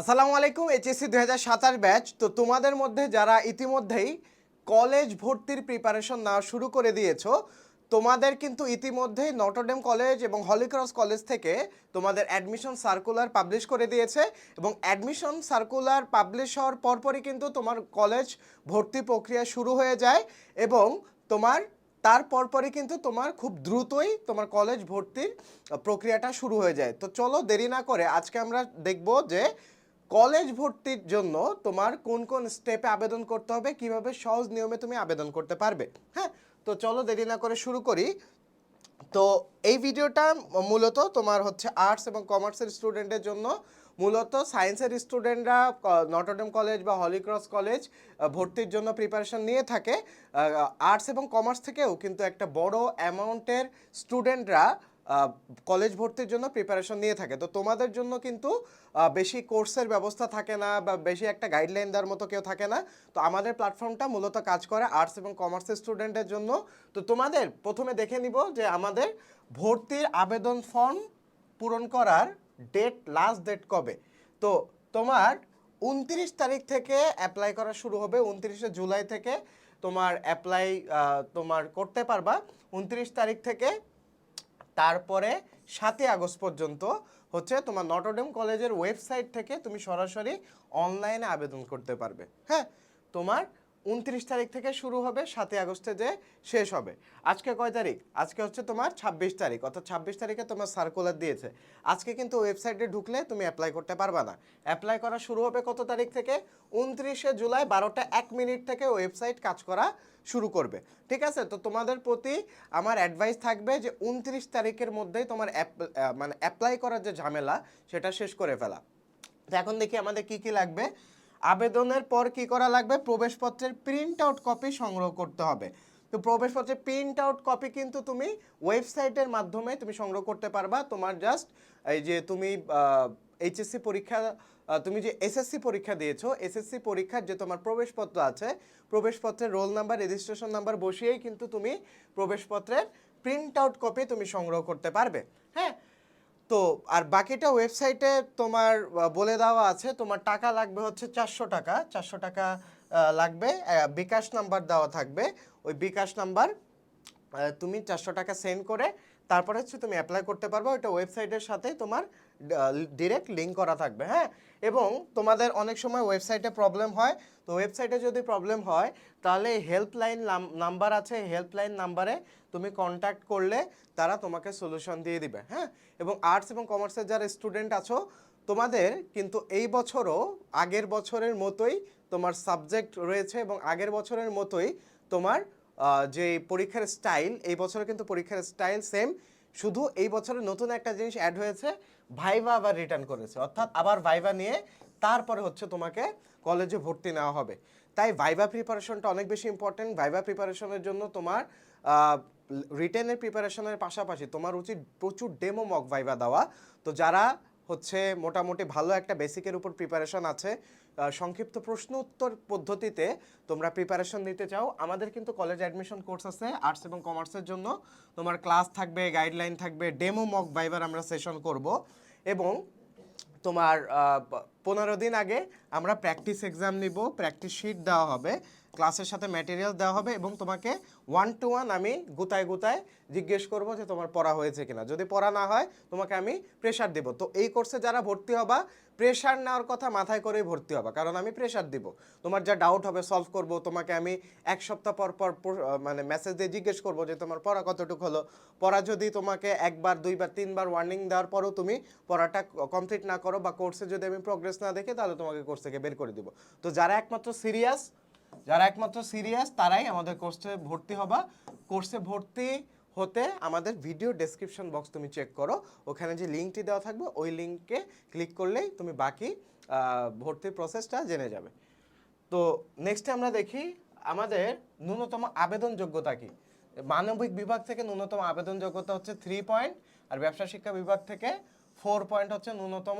আসসালামু আলাইকুম, এইচএসসি দু হাজার সাতাশ ব্যাচ। তো তোমাদের মধ্যে যারা ইতিমধ্যেই কলেজ ভর্তির প্রিপারেশন নেওয়া শুরু করে দিয়েছ, তোমাদের কিন্তু ইতিমধ্যেই নটরডেম কলেজ এবং হলিক্রস কলেজ থেকে তোমাদের অ্যাডমিশন সার্কুলার পাবলিশ করে দিয়েছে এবং অ্যাডমিশন সার্কুলার পাবলিশ হওয়ার পরপরই কিন্তু তোমার কলেজ ভর্তি প্রক্রিয়া শুরু হয়ে যায় এবং তোমার, তার পরপরই কিন্তু তোমার খুব দ্রুতই তোমার কলেজ ভর্তির প্রক্রিয়াটা শুরু হয়ে যায়। তো চলো দেরি না করে আজকে আমরা দেখব যে কলেজ ভর্তির জন্য তোমার কোন কোন স্টেপে আবেদন করতে হবে? কীভাবে সহজ নিয়মে তুমি আবেদন করতে পারবে? হ্যাঁ? তো চলো দেরি না করে শুরু করি। তো এই ভিডিওটা মূলত তোমার হচ্ছে আর্টস এবং কমার্সের স্টুডেন্টের জন্য। মূলত সায়েন্সের স্টুডেন্টরা নটরডেম কলেজ বা হলিক্রস কলেজ ভর্তির জন্য প্রিপারেশন নিয়ে থাকে। আর্টস এবং কমার্স থেকেও কিন্তু একটা বড় অ্যামাউন্টের স্টুডেন্টরা কলেজ ভর্তির জন্য প্রিপারেশন নিয়ে থাকে। তো তোমাদের জন্য কিন্তু বেশি কোর্সের ব্যবস্থা থাকে না বা বেশি একটা গাইডলাইন দেওয়ার মতো কেউ থাকে না। তো আমাদের প্ল্যাটফর্মটা মূলত কাজ করে আর্টস এবং কমার্সের স্টুডেন্টের জন্য। তো তোমাদের প্রথমে দেখে নিব যে আমাদের ভর্তির আবেদন ফর্ম পূরণ করার ডেট লাস্ট ডেট কবে? তো তোমার উনত্রিশ তারিখ থেকে অ্যাপ্লাই করা শুরু হবে, উনত্রিশে জুলাই থেকে তোমার অ্যাপ্লাই তোমার করতে পারবা। উনত্রিশ তারিখ থেকে তারপরে সাতই আগস্ট পর্যন্ত হচ্ছে তোমার নটরডেম কলেজের ওয়েবসাইট থেকে তুমি সরাসরি অনলাইনে আবেদন করতে পারবে। হ্যাঁ তোমার উনত্রিশ তারিখ থেকে শুরু হবে, সাতই আগস্টে যে শেষ হবে। আজকে কয় তারিখ? আজকে হচ্ছে তোমার ছাব্বিশ তারিখ, অর্থাৎ ছাব্বিশ তারিখে তোমার সার্কুলার দিয়েছে। আজকে কিন্তু ওয়েবসাইটে ঢুকলে তুমি অ্যাপ্লাই করতে পারবা না। অ্যাপ্লাই করা শুরু হবে কত তারিখ থেকে? উনত্রিশে জুলাই, বারোটা এক মিনিট থেকে ওয়েবসাইট কাজ করা শুরু করবে। ঠিক আছে? তো তোমাদের প্রতি আমার অ্যাডভাইস থাকবে যে উনত্রিশ তারিখের মধ্যেই তোমার মানে অ্যাপ্লাই করার যে ঝামেলা, সেটা শেষ করে ফেলা। তো এখন দেখি আমাদের কি কি লাগবে। আবেদনের পর কি করা লাগবে? প্রবেশপত্রের প্রিন্ট আউট কপি সংগ্রহ করতে হবে। তো প্রবেশপত্রের প্রিন্ট আউট কপি কিন্তু তুমি ওয়েবসাইটের মাধ্যমে তুমি সংগ্রহ করতে পারবা। তোমার জাস্ট এই যে তুমি এইচএসসি পরীক্ষা তুমি যে এসএসসি পরীক্ষা দিয়েছ এসএসসি পরীক্ষার যে তোমার প্রবেশপত্র আছে, প্রবেশপত্রের রোল নাম্বার রেজিস্ট্রেশন নাম্বার বসিয়েই কিন্তু তুমি প্রবেশপত্রের প্রিন্ট আউট কপি তুমি সংগ্রহ করতে পারবে। হ্যাঁ? তো আর বাকিটা ওয়েবসাইটে তোমার বলে দেওয়া আছে, তোমার টাকা লাগবে হচ্ছে চারশো টাকা চারশো টাকা লাগবে বিকাশ নাম্বার দেওয়া থাকবে, ওই বিকাশ নাম্বার তুমি চারশো টাকা সেন্ড করে তারপরে হচ্ছে তুমি অ্যাপ্লাই করতে পারবে, ওইটা ওয়েবসাইটের সাথে তোমার ডিরেক্ট লিঙ্ক করা থাকবে হ্যাঁ? এবং তোমাদের অনেক সময় ওয়েবসাইটে প্রবলেম হয়, তো ওয়েবসাইটে যদি প্রবলেম হয়, তাহলে হেল্পলাইন নাম্বার আছে হেল্পলাইন নাম্বারে তুমি কন্ট্যাক্ট করলে তারা তোমাকে সলিউশন দিয়ে দিবে হ্যাঁ? এবং আর্টস এবং কমার্সের যারা স্টুডেন্ট আছো, তোমাদের কিন্তু এই বছরও, আগের বছরের মতোই তোমার সাবজেক্ট রয়েছে এবং আগের বছরের মতোই তোমার যে পরীক্ষার স্টাইল এই বছরে কিন্তু পরীক্ষার স্টাইল সেম শুধু এই বছরে নতুন একটা জিনিস অ্যাড হয়েছে ভাইভা আবার রিটার্ন করেছে। অর্থাৎ আবার ভাইভা নিয়ে তারপরে হচ্ছে তোমাকে কলেজে ভর্তি নেওয়া হবে। তাই ভাইভা প্রিপারেশনটা অনেক বেশি ইম্পর্টেন্ট ভাইভা প্রিপারেশনের জন্য তোমার রিটেনের প্রিপারেশনের পাশাপাশি তোমার উচিত প্রচুর ডেমো মক ভাইভা দেওয়া। তো যারা হচ্ছে মোটামুটি ভালো একটা বেসিকের উপর প্রিপারেশন আছে সংক্ষিপ্ত প্রশ্ন উত্তর পদ্ধতিতে তোমরা প্রিপারেশন নিতে চাও। আমাদের কিন্তু কলেজ অ্যাডমিশন কোর্স আছে আর্টস এবং কমার্সের জন্য। তোমার ক্লাস থাকবে গাইডলাইন থাকবে ডেমো মক ভাইবার আমরা সেশন করব এবং তোমার পনেরো দিন আগে আমরা প্র্যাকটিস এক্সাম নিব প্র্যাকটিস শিট দেওয়া হবে। ক্লাসের সাথে ম্যাটেরিয়াল দেওয়া হবে এবং তোমাকে ওয়ান টু ওয়ান আমি গুতায় গুতায় জিজ্ঞেস করব যে তোমার পড়া হয়েছে কিনা। যদি পড়া না হয়, তোমাকে আমি প্রেশার দেব। তো এই কোর্সে যারা ভর্তি হবা প্রেশার নেওয়ার কথা মাথায় করেই ভর্তি হবা, কারণ আমি প্রেশার দিব। তোমার যা ডাউট হবে সলভ করব। তোমাকে আমি এক সপ্তাহ পর পর মানে মেসেজ দিয়ে জিজ্ঞেস করব যে তোমার পড়া কতটুকু হলো? পড়া যদি তোমাকে একবার, দুইবার, তিনবার ওয়ার্নিং দেওয়ার পরও তুমি পড়াটা কমপ্লিট না করো বা কোর্সে যদি আমি প্রোগ্রেস না দেখি, তাহলে তোমাকে কোর্স থেকে বের করে দিব। তো যারা একমাত্র সিরিয়াস যারা একমাত্র সিরিয়াস তারাই আমাদের কোর্সে ভর্তি হবা। কোর্সে ভর্তি হতে আমাদের ভিডিও ডেসক্রিপশন বক্স তুমি চেক করো। ওখানে যে লিঙ্কটি দেওয়া থাকবে, ওই লিঙ্কে ক্লিক করলেই তুমি বাকি ভর্তির প্রসেসটা জেনে যাবে। তো নেক্সটে আমরা দেখি আমাদের ন্যূনতম আবেদন যোগ্যতা কি? মানবিক বিভাগ থেকে ন্যূনতম আবেদন যোগ্যতা হচ্ছে থ্রি পয়েন্ট আর ব্যবসা শিক্ষা বিভাগ থেকে ফোর পয়েন্ট হচ্ছে ন্যূনতম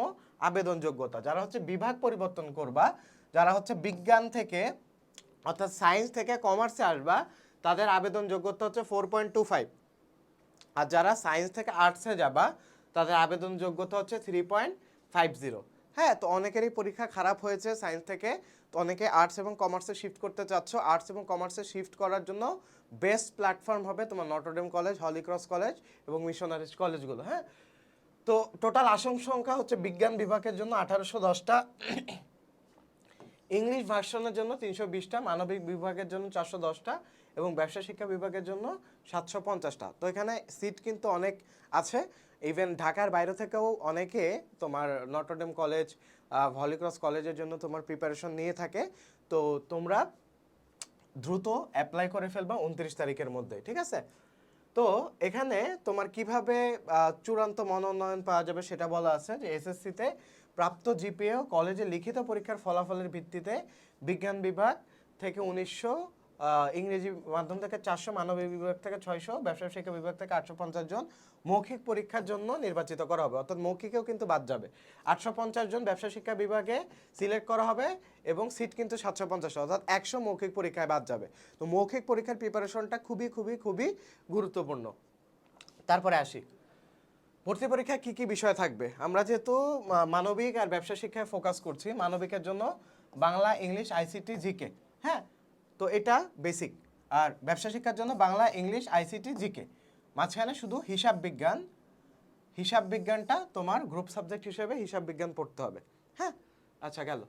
আবেদন যোগ্যতা। যারা হচ্ছে বিভাগ পরিবর্তন করবা, যারা হচ্ছে বিজ্ঞান থেকে অর্থাৎ সায়েন্স থেকে কমার্সে আসবা, তাদের আবেদন যোগ্যতা হচ্ছে ফোর পয়েন্ট টু ফাইভ আর যারা সায়েন্স থেকে আর্টসে যাবা, তাদের আবেদন যোগ্যতা হচ্ছে থ্রি পয়েন্ট ফাইভ জিরো হ্যাঁ তো অনেকেরই পরীক্ষা খারাপ হয়েছে সায়েন্স থেকে, তো অনেকে আর্টস এবং কমার্সে শিফট করতে চাচ্ছ। আর্টস এবং কমার্সে শিফট করার জন্য বেস্ট প্ল্যাটফর্ম হবে তোমার Notre Dame college Holy Cross college এবং মিশনারিজ কলেজগুলো হ্যাঁ। তো টোটাল আসন সংখ্যা হচ্ছে বিজ্ঞান বিভাগের জন্য আঠারোশো দশটা। ইংলিশ ভার্সনের জন্য তিনশো বিশটা, মানবিক বিভাগের জন্য চারশো দশটা এবং ব্যবসা শিক্ষা বিভাগের জন্য সাতশো পঞ্চাশটা। তো এখানে সিট কিন্তু অনেক আছে। ইভেন ঢাকার বাইরে থেকেও অনেকে তোমার নটরডেম কলেজ ভলিক্রস কলেজের জন্য তোমার প্রিপারেশন নিয়ে থাকে। তো তোমরা দ্রুত অ্যাপ্লাই করে ফেলবা উনত্রিশ তারিখের মধ্যে, ঠিক আছে? তো এখানে তোমার কীভাবে চূড়ান্ত মনোনয়ন পাওয়া যাবে সেটা বলা আছে যে এসএসসিতে প্রাপ্ত জিপিএ কলেজে লিখিত পরীক্ষার ফলাফলের ভিত্তিতে বিজ্ঞান বিভাগ থেকে উনিশশো ইংরেজি মাধ্যম থেকে চারশো মানবিক বিভাগ থেকে ছয়শো, ব্যবসায় শিক্ষা বিভাগ থেকে আটশো পঞ্চাশ জন মৌখিক পরীক্ষার জন্য নির্বাচিত করা হবে। অর্থাৎ মৌখিকেও কিন্তু বাদ যাবে। আটশো পঞ্চাশ জন ব্যবসা শিক্ষা বিভাগে সিলেক্ট করা হবে এবং সিট কিন্তু সাতশো পঞ্চাশ অর্থাৎ একশো মৌখিক পরীক্ষায় বাদ যাবে। তো মৌখিক পরীক্ষার প্রিপারেশনটা খুবই খুবই খুবই গুরুত্বপূর্ণ। তারপরে আসি। ভর্তি পরীক্ষায় কি কি বিষয় থাকবে? আমরা যেহেতু মানবিক আর ব্যবসা শিক্ষায় ফোকাস করছি, মানবিকের জন্য বাংলা, ইংলিশ আইসিটি জিকে হ্যাঁ? তো এটা বেসিক আর ব্যবসা শিক্ষার জন্য বাংলা, ইংলিশ আইসিটি জিকে মাঝখানে শুধু হিসাব বিজ্ঞান, হিসাব বিজ্ঞানটা তোমার গ্রুপ সাবজেক্ট হিসেবে হিসাব বিজ্ঞান পড়তে হবে। হ্যাঁ? আচ্ছা গেল।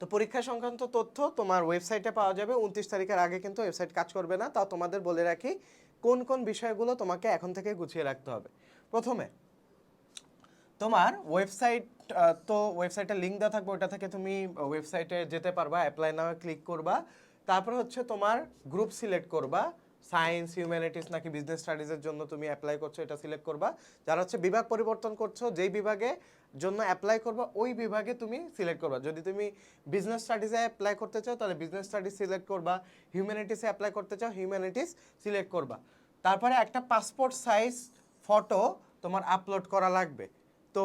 তো পরীক্ষা সংক্রান্ত তথ্য তোমার ওয়েবসাইটে পাওয়া যাবে। উনত্রিশ তারিখের আগে কিন্তু ওয়েবসাইট কাজ করবে না। তাও তোমাদের বলে রাখি কোন কোন বিষয়গুলো তোমাকে এখন থেকে গুছিয়ে রাখতে হবে। প্রথমে তোমার ওয়েবসাইট তো ওয়েবসাইটের লিঙ্ক দেওয়া থাকবে, ওটা থেকে তুমি ওয়েবসাইটে যেতে পারবা অ্যাপ্লাই নামে ক্লিক করবা। তারপর হচ্ছে তোমার গ্রুপ সিলেক্ট করবা। সায়েন্স হিউম্যানিটিস নাকি বিজনেস স্টাডিজের জন্য তুমি অ্যাপ্লাই করছ, এটা সিলেক্ট করবা। যারা হচ্ছে বিভাগ পরিবর্তন করছ, যেই বিভাগে জন্য অ্যাপ্লাই করবা, ওই বিভাগে তুমি সিলেক্ট করবা। যদি তুমি বিজনেস স্টাডিজে অ্যাপ্লাই করতে চাও, তাহলে বিজনেস স্টাডিজ সিলেক্ট করবা। হিউম্যানিটিসে অ্যাপ্লাই করতে চাও হিউম্যানিটিস সিলেক্ট করবা। তারপরে একটা পাসপোর্ট সাইজ ফটো তোমার আপলোড করা লাগবে। তো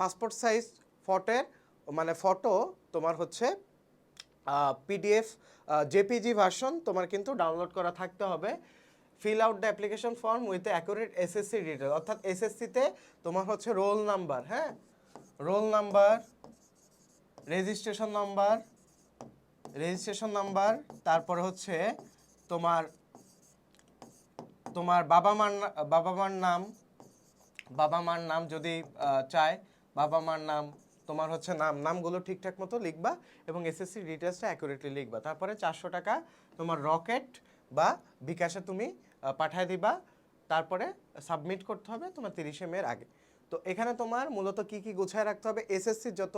পাসপোর্ট সাইজ ফটোর মানে ফটো তোমার হচ্ছে পিডিএফ জেপিজি ভার্সন তোমার কিন্তু ডাউনলোড করা থাকতে হবে। Fill out the application form with accurate SSC detail অর্থাৎ এসএসসিতে তোমার হচ্ছে রোল নাম্বার হ্যাঁ? Roll number registration number registration number তারপরে হচ্ছে তোমার তোমার বাবা মার বাবা মার নাম বাবা মার নাম যদি চায় বাবা মার নাম, তোমার হচ্ছে নাম, নামগুলো ঠিকঠাক মতো লিখবা এবং এসএসসি ডিটেলসটা অ্যাকুরেটলি লিখবা। তারপরে চারশো টাকা তোমার রকেট বা বিকাশে তুমি পাঠায় দিবা। তারপরে সাবমিট করতে হবে তোমার তিরিশে মের আগে। তো এখানে তোমার মূলত কি কি গুছায় রাখতে হবে? এসএসসির যত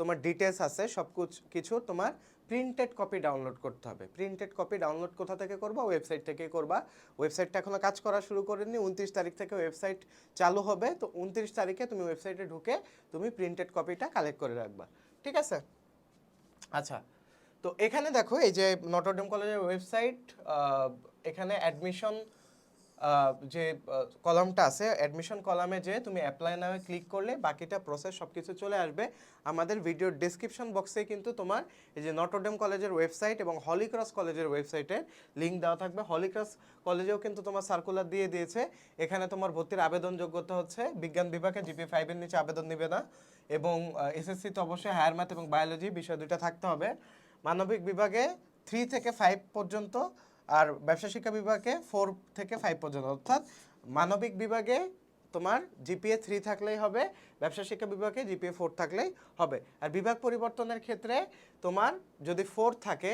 তোমার ডিটেলস আছে সব কুছ- তোমার প্রিন্টেড কপি ডাউনলোড করতে হবে। প্রিন্টেড কপি ডাউনলোড কোথা থেকে করবা? ওয়েবসাইট থেকে করবা। ওয়েবসাইটটা এখনও কাজ করা শুরু করেনি উনত্রিশ তারিখ থেকে ওয়েবসাইট চালু হবে। তো উনত্রিশ তারিখে তুমি ওয়েবসাইটে ঢুকে তুমি প্রিন্টেড কপিটা কালেক্ট করে রাখবা। ঠিক আছে? আচ্ছা তো এখানে দেখো, এই যে নটরডেম কলেজের ওয়েবসাইট এখানে অ্যাডমিশন যে কলামটা আছে অ্যাডমিশন কলামে যে তুমি অ্যাপ্লাই নামে ক্লিক করলে বাকিটা প্রসেস সব কিছু চলে আসবে। আমাদের ভিডিওর ডেসক্রিপশন বক্সে কিন্তু তোমার এই যে নটরডেম কলেজের ওয়েবসাইট এবং হলিক্রস কলেজের ওয়েবসাইটের লিঙ্ক দেওয়া থাকবে। হলিক্রস কলেজেও কিন্তু তোমার সার্কুলার দিয়ে দিয়েছে। এখানে তোমার ভর্তির আবেদন যোগ্যতা হচ্ছে, বিজ্ঞান বিভাগে জিপি ফাইভের নিচে আবেদন নিবে না এবং এসএসসি তো অবশ্যই হায়ার ম্যাথ এবং বায়োলজি বিষয় দুটো থাকতে হবে। মানবিক বিভাগে থ্রি থেকে ফাইভ পর্যন্ত আর ব্যবসা শিক্ষা বিভাগে ফোর থেকে ফাইভ পর্যন্ত, অর্থাৎ মানবিক বিভাগে তোমার জিপিএ থ্রি থাকলেই হবে, ব্যবসা শিক্ষা বিভাগে জিপিএ ফোর থাকলেই হবে। আর বিভাগ পরিবর্তনের ক্ষেত্রে তোমার যদি ফোর থাকে,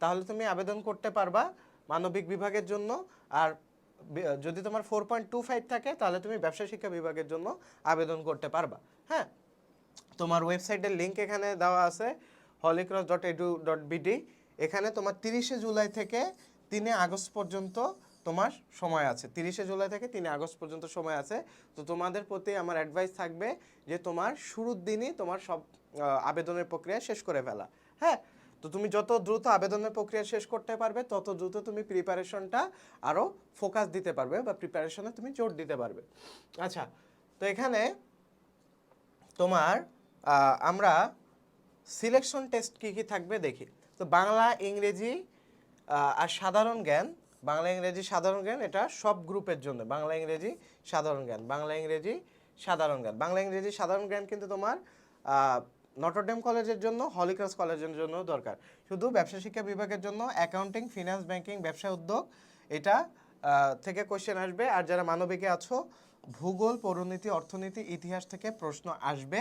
তাহলে তুমি আবেদন করতে পারবা মানবিক বিভাগের জন্য। আর যদি তোমার ফোর পয়েন্ট টু ফাইভ থাকে, তাহলে তুমি ব্যবসা শিক্ষা বিভাগের জন্য আবেদন করতে পারবা। হ্যাঁ? তোমার ওয়েবসাইটের লিংক এখানে দেওয়া আছে, Holy Cross dot edu dot BD এখানে তোমার তিরিশে জুলাই থেকে তিনে আগস্ট পর্যন্ত তোমার সময় আছে। তিরিশে জুলাই থেকে তিনে আগস্ট পর্যন্ত সময় আছে। তো তোমাদের প্রতি আমার অ্যাডভাইস থাকবে যে তোমার শুরুর দিনই তোমার সব আবেদনের প্রক্রিয়া শেষ করে ফেলা। হ্যাঁ? তো তুমি যত দ্রুত আবেদনের প্রক্রিয়া শেষ করতে পারবে, তত দ্রুত তুমি প্রিপারেশনটা আরও ফোকাস দিতে পারবে বা প্রিপারেশনে তুমি জোর দিতে পারবে। আচ্ছা তো এখানে তোমার আমরা সিলেকশন টেস্ট কি কি থাকবে দেখি। তো বাংলা, ইংরেজি আর সাধারণ জ্ঞান, বাংলা ইংরেজি সাধারণ জ্ঞান, এটা সব গ্রুপের জন্য। বাংলা ইংরেজি সাধারণ জ্ঞান, বাংলা ইংরেজি সাধারণ জ্ঞান। বাংলা ইংরেজি সাধারণ জ্ঞান কিন্তু তোমার নটরডেম কলেজের জন্য হলিক্রস কলেজের জন্য দরকার। শুধু ব্যবসা শিক্ষা বিভাগের জন্য অ্যাকাউন্টিং ফিনান্স ব্যাংকিং ব্যবসা উদ্যোগ, এটা থেকে কোশ্চেন আসবে। আর যারা মানবিকে আছো, ভূগোল, পৌরনীতি, অর্থনীতি, ইতিহাস থেকে প্রশ্ন আসবে।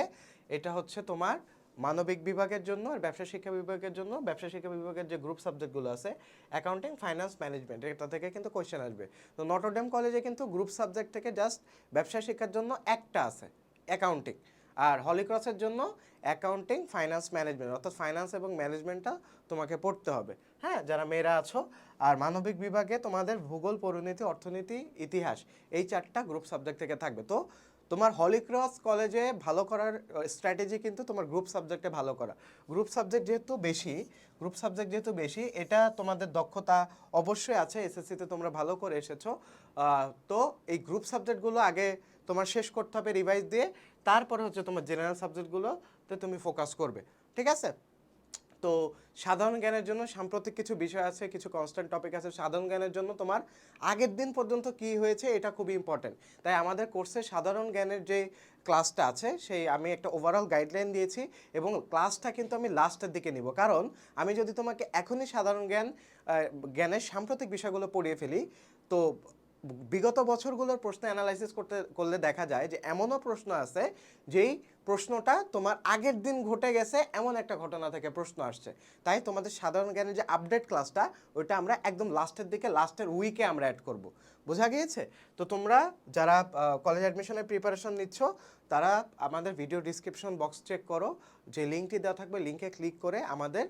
এটা হচ্ছে তোমার মানবিক বিভাগের জন্য আর ব্যবসা শিক্ষা বিভাগের জন্য। ব্যবসা শিক্ষা বিভাগের যে গ্রুপ সাবজেক্টগুলো আছে অ্যাকাউন্টিং ফাইন্যান্স ম্যানেজমেন্ট এটা থেকে কিন্তু কোশ্চেন আসবে। তো নটরডেম কলেজে কিন্তু গ্রুপ সাবজেক্ট থেকে জাস্ট ব্যবসা শিক্ষার জন্য একটা আছে অ্যাকাউন্টিং আর হলিক্রসের জন্য অ্যাকাউন্টিং ফাইন্যান্স ম্যানেজমেন্ট অর্থাৎ ফাইন্যান্স এবং ম্যানেজমেন্টটা তোমাকে পড়তে হবে। হ্যাঁ যারা মেয়েরা আছো, আর মানবিক বিভাগে তোমাদের ভূগোল, পরিণতি, অর্থনীতি, ইতিহাস, এই চারটা গ্রুপ সাবজেক্ট থেকে থাকবে। তো তোমার হলিক্রস কলেজে ভালো করার স্ট্র্যাটেজি কিন্তু তোমার গ্রুপ সাবজেক্টে ভালো করা। গ্রুপ সাবজেক্ট যেহেতু বেশি গ্রুপ সাবজেক্ট যেহেতু বেশি, এটা তোমাদের দক্ষতা অবশ্যই আছে এসএসসিতে তোমরা ভালো করে এসেছ। তো এই গ্রুপ সাবজেক্টগুলো আগে তোমার শেষ করতে হবে রিভাইজ দিয়ে, তারপরে হচ্ছে তোমার জেনারেল সাবজেক্টগুলোতে তুমি ফোকাস করবে। ঠিক আছে? তো সাধারণ জ্ঞানের জন্য সাম্প্রতিক কিছু বিষয় আছে, কিছু কনস্ট্যান্ট টপিক আছে। সাধারণ জ্ঞানের জন্য তোমার আগের দিন পর্যন্ত কি হয়েছে এটা খুবই ইম্পর্টেন্ট তাই আমাদের কোর্সে সাধারণ জ্ঞানের যে ক্লাসটা আছে, সেই আমি একটা ওভারঅল গাইডলাইন দিয়েছি এবং ক্লাসটা কিন্তু আমি লাস্টের দিকে নিব। কারণ আমি যদি তোমাকে এখনই সাধারণ জ্ঞান জ্ঞানের সাম্প্রতিক বিষয়গুলো পড়িয়ে ফেলি, তো বিগত বছরগুলোর প্রশ্ন অ্যানালাইসিস করতে, করলে দেখা যায় যে এমনও প্রশ্ন আছে যেই প্রশ্নটা তোমার আগের দিন ঘটে গেছে, এমন একটা ঘটনা থেকে প্রশ্ন আসছে। তাই তোমাদের সাধারণ জ্ঞানের যে আপডেট ক্লাসটা ওইটা আমরা একদম লাস্টের দিকে লাস্টের উইকে আমরা অ্যাড করব। বোঝা গিয়েছে? তো তোমরা যারা কলেজ অ্যাডমিশনের প্রিপারেশন নিচ্ছ, তারা আমাদের ভিডিও ডিসক্রিপশন বক্স চেক করো। যে লিঙ্কটি দেওয়া থাকবে লিঙ্কে ক্লিক করে আমাদের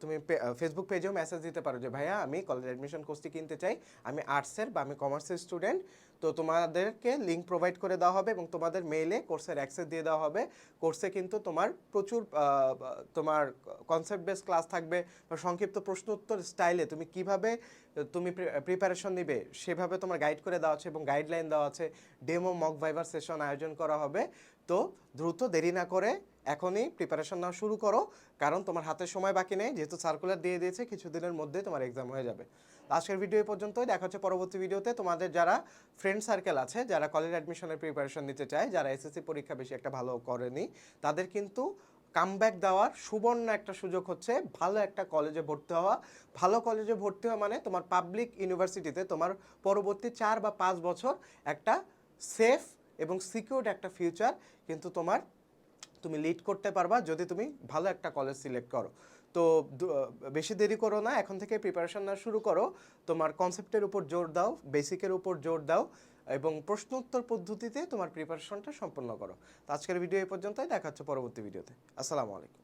তুমি ফেসবুক পেজেও মেসেজ দিতে পারো যে, ভাইয়া, আমি কলেজ অ্যাডমিশন কোর্সটি কিনতে চাই। আমি আর্টসের বা আমি কমার্সের স্টুডেন্ট তো তোমাদেরকে লিঙ্ক প্রোভাইড করে দেওয়া হবে এবং তোমাদের মেইলে কোর্সের অ্যাক্সেস দিয়ে দেওয়া হবে। কোর্সে কিন্তু তোমার প্রচুর তোমার কনসেপ্ট বেস ক্লাস থাকবে বা সংক্ষিপ্ত প্রশ্ন উত্তর স্টাইলে তুমি কীভাবে, তুমি প্রিপারেশন নিবে সেভাবে তোমার গাইড করে দেওয়া আছে এবং গাইডলাইন দেওয়া আছে। ডেমো মক ভাইবার সেশন আয়োজন করা হবে। তো দ্রুত দেরি না করে এখনই প্রিপারেশন নেওয়া শুরু করো। কারণ তোমার হাতে সময় বাকি নেই, যেহেতু সার্কুলার দিয়ে দিয়েছে, কিছুদিনের মধ্যে তোমার এক্সাম হয়ে যাবে। আজকের ভিডিও এই পর্যন্তই। দেখা হচ্ছে পরবর্তী ভিডিওতে তোমাদের যারা ফ্রেন্ড সার্কেল আছে, যারা কলেজ অ্যাডমিশনের প্রিপারেশন নিতে চায়, যারা এসএসসি পরীক্ষা বেশি একটা ভালো করেনি, তাদের কিন্তু কামব্যাক দেওয়ার সুবর্ণ একটা সুযোগ হচ্ছে ভালো একটা কলেজে ভর্তি হওয়া। ভালো কলেজে ভর্তি হওয়া মানে তোমার পাবলিক ইউনিভার্সিটিতে তোমার পরবর্তী চার বা পাঁচ বছর একটা সেফ এবং সিকিউরড একটা ফিউচার কিন্তু তোমার তুমি লিড করতে পারবা যদি তুমি ভালো একটা কলেজ সিলেক্ট করো। তো বেশি দেরি করো না, এখন থেকে প্রিপারেশন না শুরু করো। তোমার কনসেপ্টের উপর জোর দাও বেসিকের উপর জোর দাও, এবং প্রশ্ন উত্তর পদ্ধতিতে তোমার প্রিপারেশনটা সম্পন্ন করো। তো আজকের ভিডিও এই পর্যন্তই, দেখা হচ্ছে পরবর্তী ভিডিওতে আসসালামু আলাইকুম।